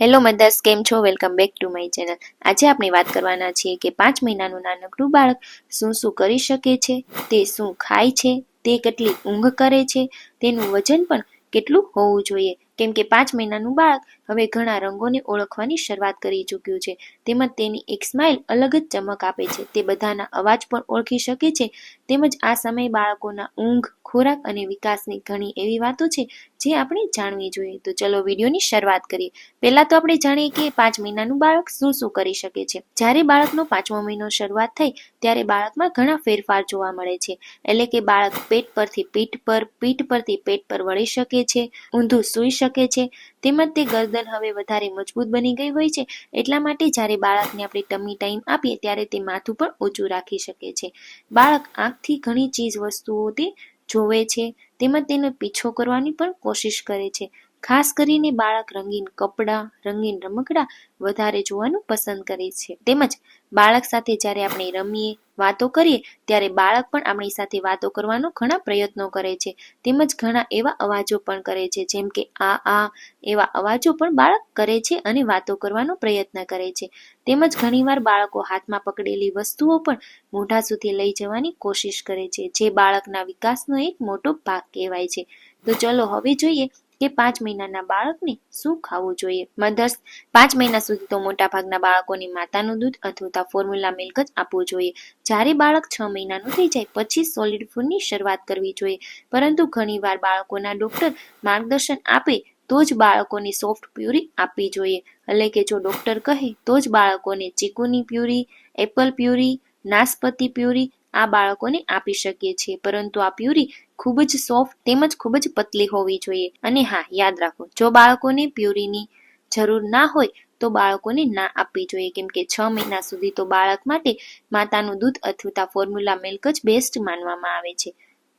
Hello mothers કેમ છો? Welcome back to my channel આજે આપણે વાત કરવાના છીએ કે પાંચ મહિનાનું નાનકડું બાળક શું શું કરી શકે છે, તે શું ખાય છે, તે કેટલી ઊંઘ કરે છે, તેનું વજન પણ કેટલું હોવું જોઈએ. કેમ કે પાંચ મહિનાનું બાળક હવે ઘણા રંગોને ઓળખવાની શરૂઆત કરી ચૂક્યું છે. તેમજ તેની એક સ્માઇલ અલગ જ ચમક આપે છે. તે બધાના અવાજ પણ ઓળખી શકે છે. તેમજ આ સમયે બાળકોના ઊંઘ, ખોરાક અને વિકાસની ઘણી એવી વાતો છે જે આપણે જાણવી જોઈએ. તો ચલો વિડીયોની શરૂઆત કરીએ. પહેલા તો આપણે જાણીએ કે પાંચ મહિનાનું બાળક શું શું કરી શકે છે. જ્યારે બાળકનો પાંચમો મહિનો શરૂઆત થઈ, ત્યારે બાળકમાં ઘણા ફેરફાર જોવા મળે છે. એટલે કે બાળક પેટ પરથી પીઠ પર, પીઠ પરથી પેટ પર વળી શકે છે, ઊંધું સૂઈ શકે છે તેમજ તે ગરદન હવે વધારે મજબૂત બની ગઈ હોય છે. એટલા માટે જ્યારે બાળકને આપણે ટમી ટાઈમ આપીએ ત્યારે તે માથું પણ ઊંચું રાખી શકે છે. બાળક આંખથી ઘણી ચીજ વસ્તુઓ તે જોવે છે, તેમજ તેનો પીછો કરવાની પણ કોશિશ કરે છે. ખાસ કરીને બાળક રંગીન કપડાં, રંગીન રમકડા વધારે જોવાનું પસંદ કરે છે. તેમજ બાળક સાથે જ્યારે આપણે રમીએ વાતો કરીએ, ત્યારે બાળક પણ આપણી સાથે વાતો કરવાનો ઘણા પ્રયત્નો કરે છે. તેમજ ઘણા એવા અવાજો પણ કરે છે, જેમ કે આ આ એવા અવાજો પણ બાળક કરે છે અને વાતો કરવાનો પ્રયત્ન કરે છે. તેમજ ઘણીવાર બાળકો હાથમાં પકડેલી વસ્તુઓ પણ મોઢા સુધી લઈ જવાની કોશિશ કરે છે, જે બાળકના વિકાસનો એક મોટો ભાગ કહેવાય છે. તો ચલો હવે જોઈએ કે પાંચ મહિનાના બાળકને શું ખાવું જોઈએ? મધર્સ, પાંચ મહિના સુધી તો મોટા ભાગના બાળકોને માતાનું દૂધ અથવા ફોર્મ્યુલા મિલ્ક જ આપવું જોઈએ. જ્યારે બાળક છ મહિનાનું થઈ જાય, પછી સોલિડ ફૂડની શરૂઆત કરવી જોઈએ. પરંતુ ઘણીવાર બાળકોના ડોક્ટર માર્ગદર્શન આપે તો જ બાળકોની સોફ્ટ પ્યુરી આપવી જોઈએ. એટલે કે જો ડોક્ટર કહે તો જ બાળકોને ચીકુની પ્યુરી એપલ પ્યુરી નાસપતિ પ્યુરી આ બાળકોને આપી શકીએ છીએ. પરંતુ આ પ્યુરી ખૂબ જ સોફ્ટ, તેમજ ખૂબ જ પતલી હોવી જોઈએ. અને હા, યાદ રાખો, જો બાળકોને પ્યુરીની જરૂર ના હોય, તો બાળકોને ના આપવી જોઈએ. કેમ કે છ મહિના સુધી તો બાળક માટે માતાનું દૂધ અથવા ફોર્મ્યુલા મિલ્ક જ બેસ્ટ માનવામાં આવે છે.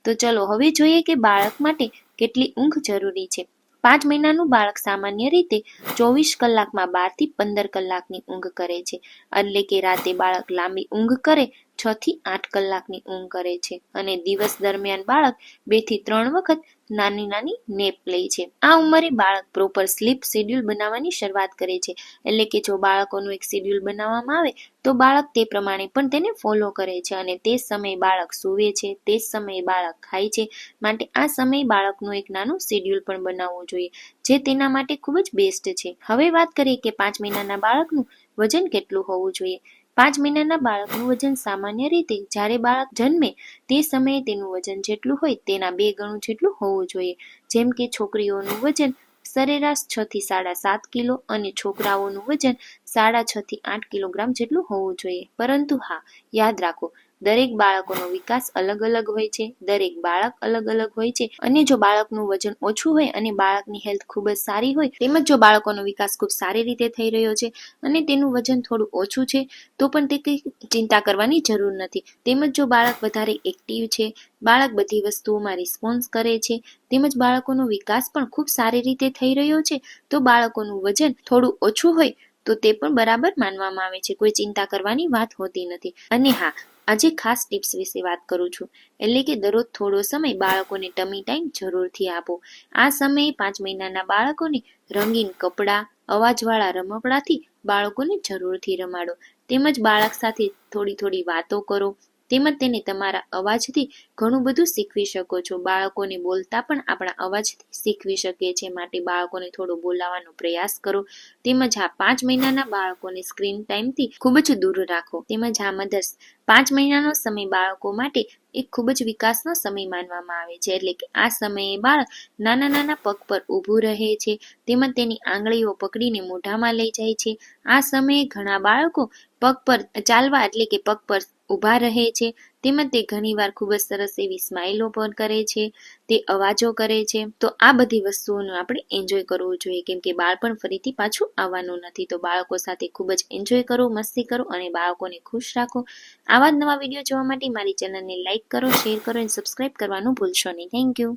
તો ચલો, હવે જોઈએ કે બાળક માટે કેટલી ઊંઘ જરૂરી છે. પાંચ મહિનાનું બાળક સામાન્ય રીતે ચોવીસ કલાકમાં બારથી પંદર કલાકની ઊંઘ કરે છે. એટલે કે રાતે બાળક લાંબી ઊંઘ કરે છ થી આઠ કલાકની ઊંઘ કરે છે અને દિવસ દરમિયાન બાળક બેથી ત્રણ વખત નાની નાની નેપ લે છે. આ ઉંમરે બાળક પ્રોપર સ્લીપ શેડ્યુલ બનાવવાની શરૂઆત કરે છે. એટલે કે જો બાળકોનું એક શેડ્યુલ બનાવવામાં આવે, તો બાળક તે પ્રમાણે પણ તેને ફોલો કરે છે અને તે સમયે બાળક સૂવે છે, તે સમયે બાળક ખાય છે. માટે આ સમયે બાળકનું એક નાનું શેડ્યુલ પણ બનાવવું જોઈએ, જે તેના માટે ખૂબ જ બેસ્ટ છે. હવે વાત કરીએ કે પાંચ મહિનાના બાળકનું વજન કેટલું હોવું જોઈએ. પાંચ મહિનાના બાળકનું વજન સામાન્ય રીતે જ્યારે બાળક જન્મે તે સમયે તેનું વજન જેટલું હોય તેના બે ગણું જેટલું હોવું જોઈએ. જેમ કે છોકરીઓનું વજન સરેરાશ છ થી સાડા સાત કિલો અને છોકરાઓનું વજન સાડા છ થી આઠ કિલોગ્રામ જેટલું હોવું જોઈએ. પરંતુ હા, યાદ રાખો દરેક બાળકોનો વિકાસ અલગ અલગ હોય છે, દરેક બાળક અલગ અલગ હોય છે અને જો બાળકનું વજન ઓછું હોય અને બાળકની હેલ્થ ખૂબ જ સારી હોય, તેમજ જો બાળકોનો વિકાસ ખૂબ સારી રીતે થઈ રહ્યો છે અને તેનું વજન થોડું ઓછું છે, તો પણ તે કંઈ ચિંતા કરવાની જરૂર નથી. તેમજ જો બાળક વધારે એક્ટિવ છે, બાળક બધી વસ્તુઓમાં રિસ્પોન્સ કરે છે, તેમજ બાળકોનો વિકાસ પણ ખૂબ સારી રીતે થઈ રહ્યો છે, તો બાળકોનું વજન થોડું ઓછું હોય, તો તે પણ બરાબર માનવામાં આવે છે. કોઈ ચિંતા કરવાની વાત હોતી નથી. અને હા આજે ખાસ ટિપ્સ વિશે વાત કરું છું. એટલે કે દરરોજ થોડો સમય બાળકોને ટમી ટાઈમ જરૂરથી આપો. આ સમયે પાંચ મહિનાના બાળકોને રંગીન કપડાં, અવાજવાળા રમકડાથી બાળકોને જરૂરથી રમાડો. તેમજ બાળક સાથે થોડી થોડી વાતો કરો. તેમજ તેને તમારા અવાજથી ઘણું બધું શીખવી શકો છો. બાળકોને બોલતા પણ આપણા અવાજથી શીખવી શકીએ છીએ માટે બાળકોને થોડો બોલાવવાનો પ્રયાસ કરો. તેમજ આ પાંચ મહિનાના બાળકોને સ્ક્રીન ટાઈમથી ખૂબ જ દૂર રાખો. તેમજ આ મધર્સ પાંચ મહિનાનો સમય બાળકો માટે એક ખૂબ જ વિકાસનો સમય માનવામાં આવે છે. એટલે કે આ સમયે બાળક નાના નાના પગ પર ઊભું રહે છે. તેમજ તેની આંગળીઓ પકડીને મોઢામાં લઈ જાય છે. આ સમયે ઘણા બાળકો પગ પર ચાલવા એટલે કે પગ પર ઊભા રહે છે, તેમજ તે ઘણીવાર ખૂબ જ સરસ એવી સ્માઇલો પણ કરે છે, તે અવાજો કરે છે. તો આ બધી વસ્તુઓનું આપણે એન્જોય કરવું જોઈએ, કેમ કે બાળપણ ફરીથી પાછું આવવાનું નથી. તો બાળકો સાથે ખૂબ જ એન્જોય કરો, મસ્તી કરો અને બાળકોને ખુશ રાખો. આવા જ નવા વીડિયો જોવા માટે મારી ચેનલને લાઇક કરો શેર કરો અને સબસ્ક્રાઇબ કરવાનું ભૂલશો નહીં. Thank you